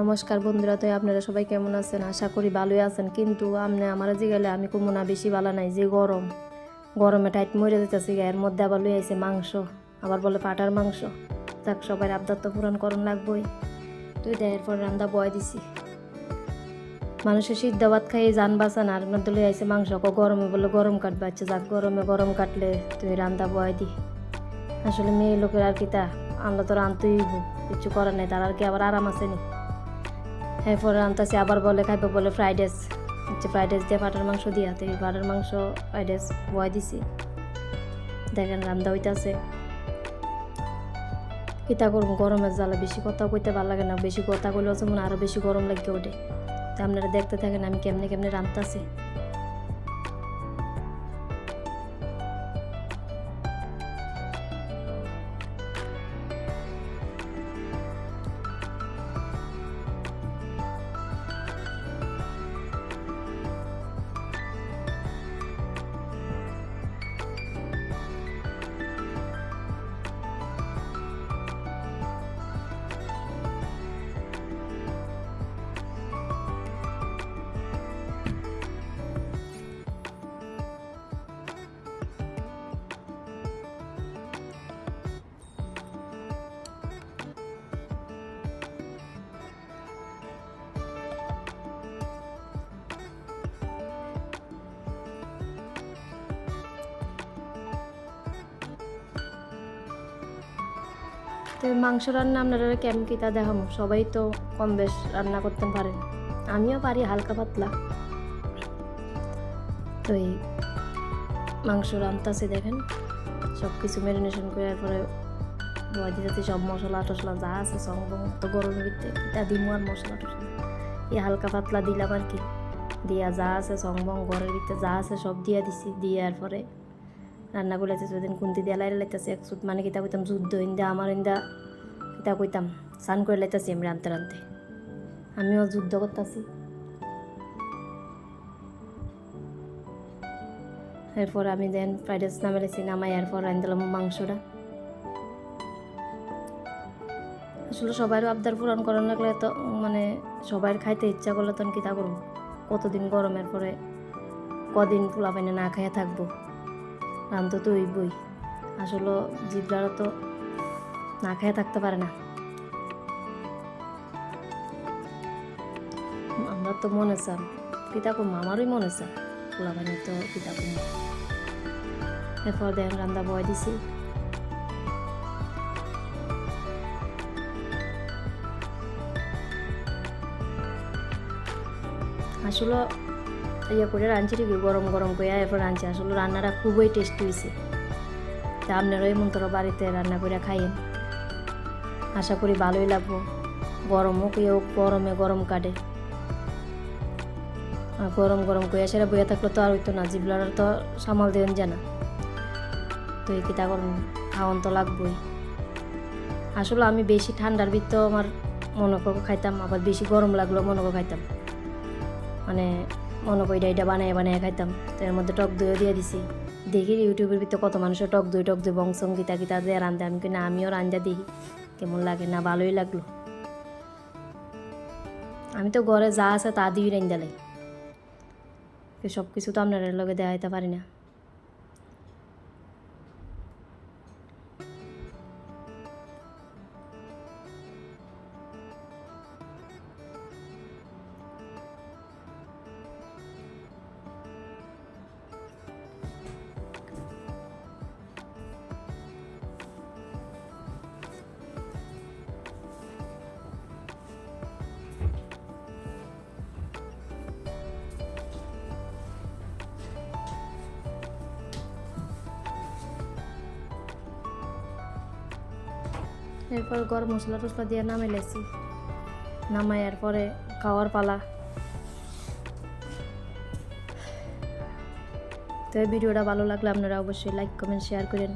নমস্কার বন্ধুরা, তো আপনারা সবাই কেমন আছেন? আশা করি ভালোই আছেন। কিন্তু আপনি আমার যে গেলে আমি কমু না, বেশি ভালো নাই, যে গরম। গরমে টাইট মরে যেতেছি এর মধ্যে আবার লই আইছে মাংস। আবার বলে পাটার মাংস। যাক, সবাই আবদার তো পূরণ করণ লাগবই। তুই দেয়ের পর রান্দা বয় দিছি। মানুষের সিদ্ধ ভাত খাইয়ে যান বাঁচান, আর মধ্যে লই আইছে মাংস। ক গরমে বলে গরম কাটবে আচ্ছা যাক, গরমে গরম কাটলে তুই রান্দা বয় দি। আসলে মেয়ে লোকের আর কি তা? আমরা তো রানতেই কিছু করার নেই, তার আর কি আবার আরাম আছে নি? এরপর আনতেছি, আবার বলে খাইবে, বলে ফ্রাইড রাইস হচ্ছে ফ্রাইড রাইস দিয়ে পাটার মাংস দিয়া, তো এই পাটার মাংস ফ্রাইড রাইস বয় দিছি। দেখেন রান্দা হইতাছে। কিতা করব গরমের জ্বালা, বেশি কথা কইতে ভালো লাগে না, বেশি কথা কইলেও যেমন আরও বেশি গরম লাগে ওঠে। তো আপনারা দেখতে থাকেন আমি কেমনে কেমনে রান্তাছি। তো মাংস রান্না আপনারা কেমন কি তা দেখাম? সবাই তো কম বেশ রান্না করতে পারেন। আমিও পারি হালকা পাতলা। তো এই মাংস রান্তাছি দেখেন। সব কিছু ম্যারিনেশন করে পরে বয় দিতে সব মশলা টশলা যা আছে সব তো গরমের ভিতরে তা দিমু আর মশলা টশলা এই হালকা পাতলা দিলাম আর কি। দিয়া যা আছে সংবং ঘরের ভিতরে যা আছে সব দিয়া দিছি। দিয়ে আর পরে রান্না করে আছে সেদিন কুন্তি দিয়া লাইলে লাইতেছে, এক সুত মানে কিতা কইতাম, যুদ্ধ ইন্দা, আমার ইন্দা, কিতা কইতাম, স্নান করে লাইতেছি আমি রানতে রানতে। আমিও যুদ্ধ করতেছি। এরপর আমি দেন ফ্রাইড রাইস নামে লেছি নামাই এরপর রান দিলাম মাংসটা। আসলে সবার আবদার পূরণ করার লাগলে তো মানে সবার খাইতে ইচ্ছা করলে তখন কিতা করব? কতদিন গরমের পরে কদিন পোলা পাইনে না খাইয়া থাকব? রান্ত তো ওই বই আসলে জীবলারা তো না খেয়ে থাকতে পারে না। আমরা তো মনে চান, পিতা কম আমারই মনে চান পোলাবানি তো পিতা কম এরপর দেখেন রান্দা বয় দিছি। আসলে ইয়ে করে রাঁধছি ঠিকই, গরম গরম করে এরপর রাঁধছি। আসলে রান্নাটা খুবই টেস্টি হয়েছে তা আপনারাও এমন তোর বাড়িতে রান্না করে খাইয়েন। আশা করি ভালোই লাগবো। গরমও কেউ গরমে গরম কাটে। গরম গরম কইয়া সেটা বইয়া থাকলে তো আর হইতো না জিবলার তো সামাল দেন জানা তো এই কিতা করুন খাওয়ান তো লাগবই। আসলে আমি বেশি ঠান্ডার ভিতর আমার মনে করে খাইতাম, আবার বেশি গরম লাগল মনে করে খাইতাম। মানে মনে করি এটা বানায় বানায় খাইতাম। তো এর মধ্যে টক দইও দিয়ে দিছি। দেখি ইউটিউবের ভিতরে কত মানুষের টক দই টক দই, বংশং, গীতা দিয়ে রান্ধে। আমি না, আমিও রান্ধা দেখি, কেমন লাগে? না, ভালোই লাগল। আমি তো ঘরে যা আছে তা দিয়ে রান্ধা লাই। সব কিছু তো আপনার লগে যেতে পারি না। এরপর গরম মশলা টসলা দিয়ে নামে লেছি নামাইয়ার পরে খাওয়ার পালা। তো এই ভিডিওটা ভালো লাগলে আপনারা অবশ্যই লাইক কমেন্ট শেয়ার করেন।